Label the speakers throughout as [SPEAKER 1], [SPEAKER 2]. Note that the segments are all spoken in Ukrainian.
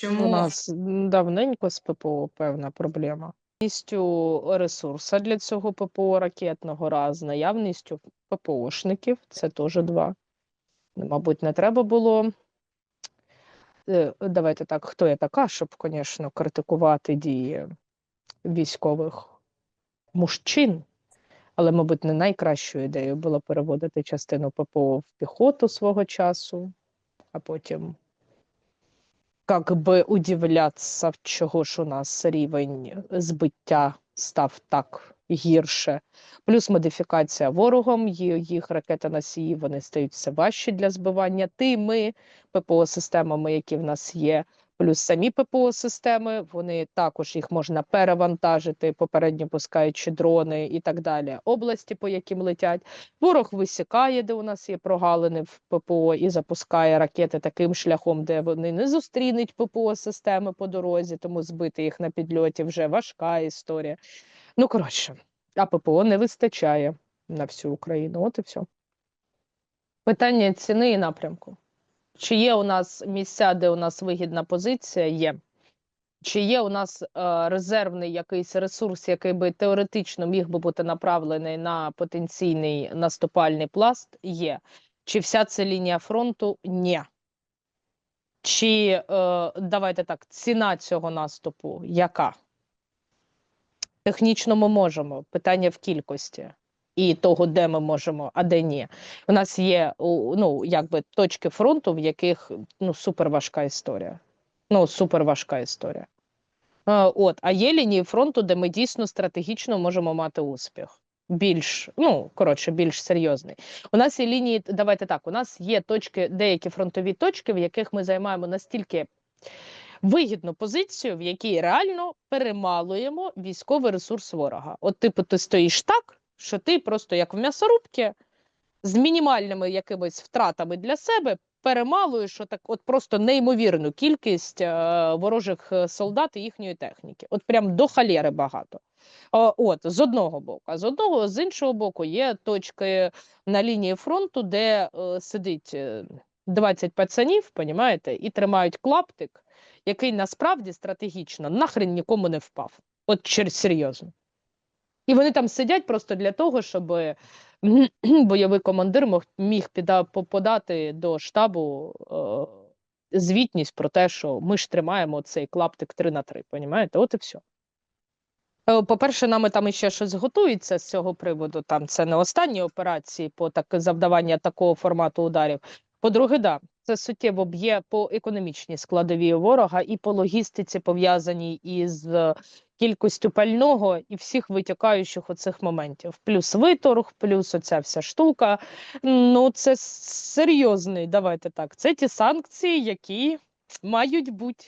[SPEAKER 1] Чому?
[SPEAKER 2] У нас давненько з ППО певна проблема. Наявністю ресурсу для цього ППО ракетного раз, наявністю ППОшників, це теж два. Ну, Мабуть, не треба було. Е, Давайте так, хто я така, щоб, звісно, критикувати дії військових мужчин. Але, мабуть, не найкращою ідеєю було переводити частину ППО в піхоту свого часу, а потім как бы удивляться, чого ж у нас рівень збиття став так гірше. Плюс модифікація ворогом, їх ракети носії вони стають все важчі для збивання тими ППО-системами, які в нас є. Плюс самі ППО-системи, вони також їх можна перевантажити, попередньо пускаючи дрони і так далі. Області, по яким летять. Ворог висікає, де у нас є прогалини в ППО, і запускає ракети таким шляхом, де вони не зустрінуть ППО системи по дорозі, тому збити їх на підльоті вже важка історія. Ну, коротше, а ППО не вистачає на всю Україну. От і все. Питання ціни і напрямку. Чи є у нас місця, де у нас вигідна позиція? Є. Чи є у нас е, резервний якийсь ресурс, який би теоретично міг би бути направлений на потенційний наступальний пласт? Є. Чи вся ця лінія фронту? Ні. Чи е, давайте так, ціна цього наступу яка? Технічно ми можемо. Питання в кількості і того, де ми можемо, а де ні. У нас є ну, якби точки фронту, в яких ну, супер важка історія. Ну, супер важка історія. От, а є лінії фронту, де ми дійсно стратегічно можемо мати успіх. Більш, ну, коротше, більш серйозний. У нас є лінії, давайте так, у нас є точки, деякі фронтові точки, в яких ми займаємо настільки вигідну позицію, в якій реально перемалуємо військовий ресурс ворога. От, типу, ти стоїш так, що ти просто як в м'ясорубці з мінімальними якимись втратами для себе перемалуєш отак, от просто неймовірну кількість е, ворожих е, солдат і їхньої техніки. От прям до халєри багато. О, от з одного боку, а з одного з іншого боку є точки на лінії фронту, де е, сидить е, 20 пацанів, понімаєте, і тримають клаптик, який насправді стратегічно нахрен нікому не впав. От через серйозно. І вони там сидять просто для того, щоб бойовий командир міг подати до штабу е, звітність про те, що ми ж тримаємо цей клаптик 3 на 3, понімаєте? От і все. По-перше, нами там іще щось готується з цього приводу. Там це не останні операції по так, завдавання такого формату ударів. По-друге, да, це суттєво б'є по економічній складовій ворога і по логістиці, пов'язаній із кількістю пального і всіх витікаючих оцих моментів. Плюс виторг, плюс оця вся штука. Ну, це серйозний, давайте так. Це ті санкції, які мають бути.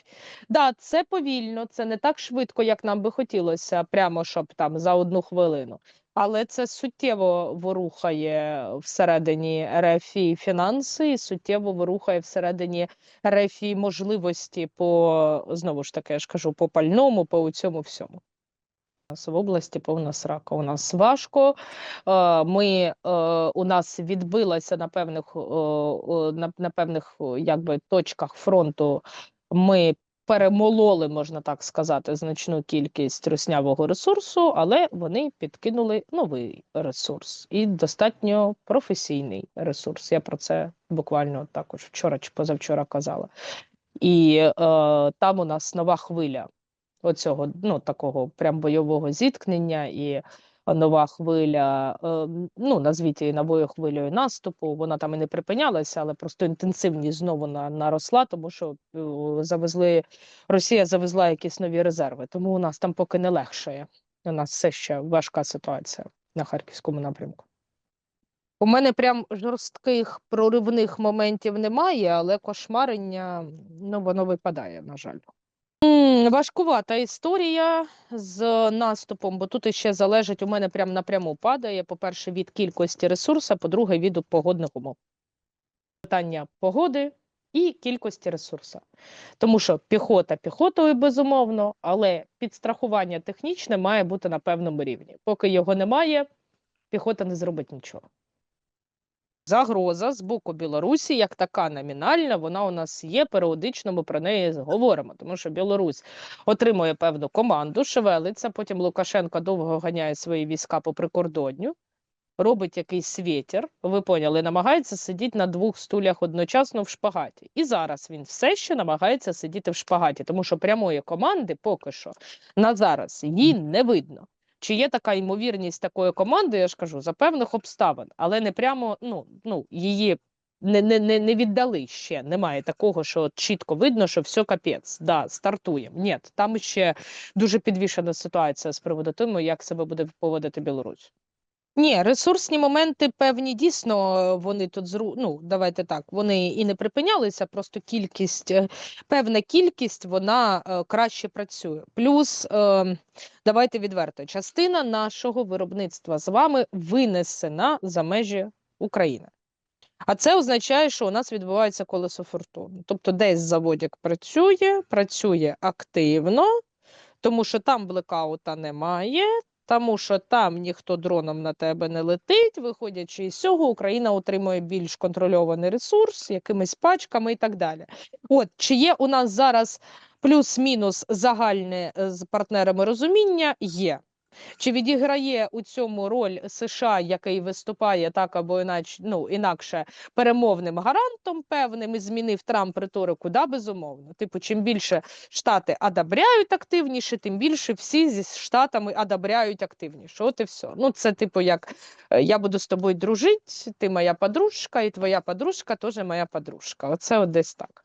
[SPEAKER 2] Да, це повільно, це не так швидко, як нам би хотілося, прямо щоб там за одну хвилину. Але це суттєво ворухає всередині РФІ фінанси і суттєво ворухає всередині РФІ можливості по знову ж таки, я ж кажу, по пальному, по цьому всьому. У нас в області повна срака. У нас важко. Е, Ми е, у нас відбилася на певних е, на певних якби точках фронту. Ми перемололи, можна так сказати, значну кількість руснявого ресурсу, але вони підкинули новий ресурс і достатньо професійний ресурс. Я про це буквально також вчора чи позавчора казала. І е, там у нас нова хвиля оцього ну, такого прям бойового зіткнення і нова хвиля, е, ну назвіть її новою хвилею наступу. Вона там і не припинялася, але просто інтенсивність знову наросла, тому що е, завезли Росія завезла якісь нові резерви. Тому у нас там поки не легшає. У нас все ще важка ситуація на харківському напрямку. У мене прям жорстких проривних моментів немає, але кошмарення ну, воно випадає, на жаль. Важкувата історія з наступом, бо тут іще залежить, у мене прям напряму падає. По-перше, від кількості ресурсу, по-друге, від погодних умов. Питання погоди і кількості ресурсу. Тому що піхота піхотою, безумовно, але підстрахування технічне має бути на певному рівні. Поки його немає, піхота не зробить нічого. Загроза з боку Білорусі, як така номінальна, вона у нас є. Періодично ми про неї говоримо, тому що Білорусь отримує певну команду, шевелиться. Потім Лукашенко довго ганяє свої війська по прикордонню, робить якийсь вітер, ви поняли, намагається сидіти на двох стулях одночасно в шпагаті. І зараз він все ще намагається сидіти в шпагаті, тому що прямої команди поки що на зараз її не видно. Чи є така ймовірність такої команди, я ж кажу, за певних обставин, але не прямо ну, ну, її не, не, не, не віддали ще. Немає такого, що чітко видно, що все капець, да, стартуємо. Ні, там ще дуже підвішена ситуація з приводу того, як себе буде поводити Білорусь. Ні, ресурсні моменти певні дійсно е, вони тут зру... ну, давайте так, вони і не припинялися, просто кількість, е, певна кількість вона е, краще працює. Плюс, е, давайте відверто, частина нашого виробництва з вами винесена за межі України. А це означає, що у нас відбувається колесо фортуни. Тобто, десь заводик працює, працює активно, тому що там блекаута немає, тому що там ніхто дроном на тебе не летить. Виходячи із цього, Україна отримує більш контрольований ресурс, якимись пачками і так далі. От чи є у нас зараз плюс-мінус загальне е, з партнерами розуміння? Є. Чи відіграє у цьому роль США, який виступає так або іначе, ну, інакше перемовним гарантом певним і змінив Трамп риторику? Да, безумовно. Типу, чим більше Штати одобряють активніше, тим більше всі зі Штатами одобряють активніше. От і все. Ну, це типу, як е, я буду з тобою дружити, ти моя подружка, і твоя подружка теж моя подружка. Оце от десь так.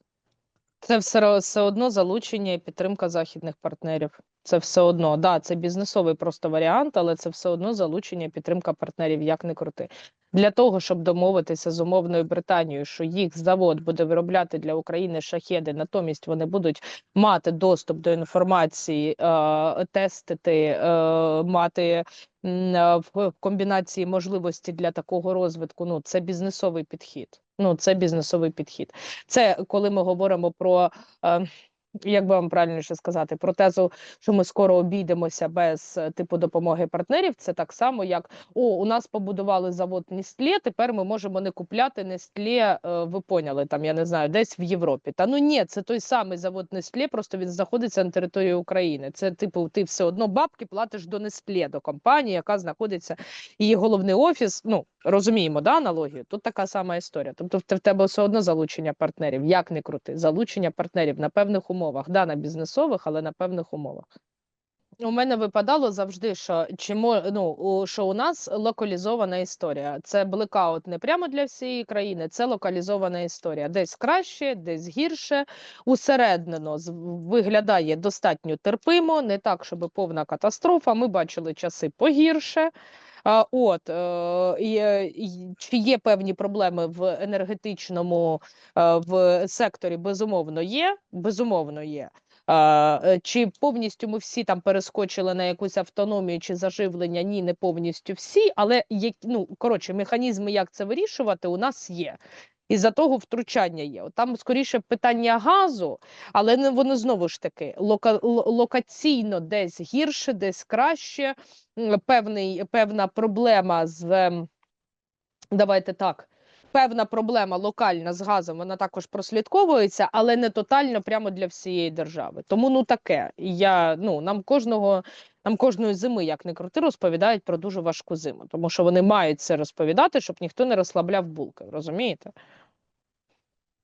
[SPEAKER 2] Це все, все одно залучення і підтримка західних партнерів. Це все одно, да, це бізнесовий просто варіант, але це все одно залучення підтримка партнерів, як не крути. Для того, щоб домовитися з умовною Британією, що їх завод буде виробляти для України шахеди, натомість вони будуть мати доступ до інформації, е, тестити, е, мати е, в комбінації можливості для такого розвитку. Ну, це бізнесовий підхід. Ну, це бізнесовий підхід. Це коли ми говоримо про. Е, як би вам правильніше сказати, про тезу, що ми скоро обійдемося без е, типу допомоги партнерів, це так само, як о, у нас побудували завод Нестле, тепер ми можемо не купляти Нестле, ви поняли, там я не знаю, десь в Європі. Та ну ні, це той самий завод Нестле, просто він знаходиться на території України. Це типу, ти все одно бабки платиш до Нестле, до компанії, яка знаходиться її головний офіс. Ну розуміємо, да, аналогію. Тут така сама історія. Тобто, в тебе все одно залучення партнерів, як не крути, залучення партнерів на певних умовах, да, на бізнесових, але на певних умовах. У мене випадало завжди, що чому ну що у нас локалізована історія. Це блекаут не прямо для всієї країни, це локалізована історія. Десь краще, десь гірше. Усереднено виглядає достатньо терпимо, не так, щоб повна катастрофа. Ми бачили часи погірше. От е, е, чи є певні проблеми в енергетичному е, в секторі? Безумовно, є. Безумовно, є. Чи повністю ми всі там перескочили на якусь автономію чи заживлення? Ні, не повністю всі, але є ну, коротше, механізми, як це вирішувати, у нас є. І за того втручання є. Там скоріше питання газу, але не воно знову ж таки лока, локаційно десь гірше, десь краще. Певний, певна проблема з ем, давайте так. Певна проблема локальна з газом, вона також прослідковується, але не тотально прямо для всієї держави. Тому ну таке. Я ну нам кожного, нам кожної зими, як не крути, розповідають про дуже важку зиму, тому що вони мають це розповідати, щоб ніхто не розслабляв булки. Розумієте?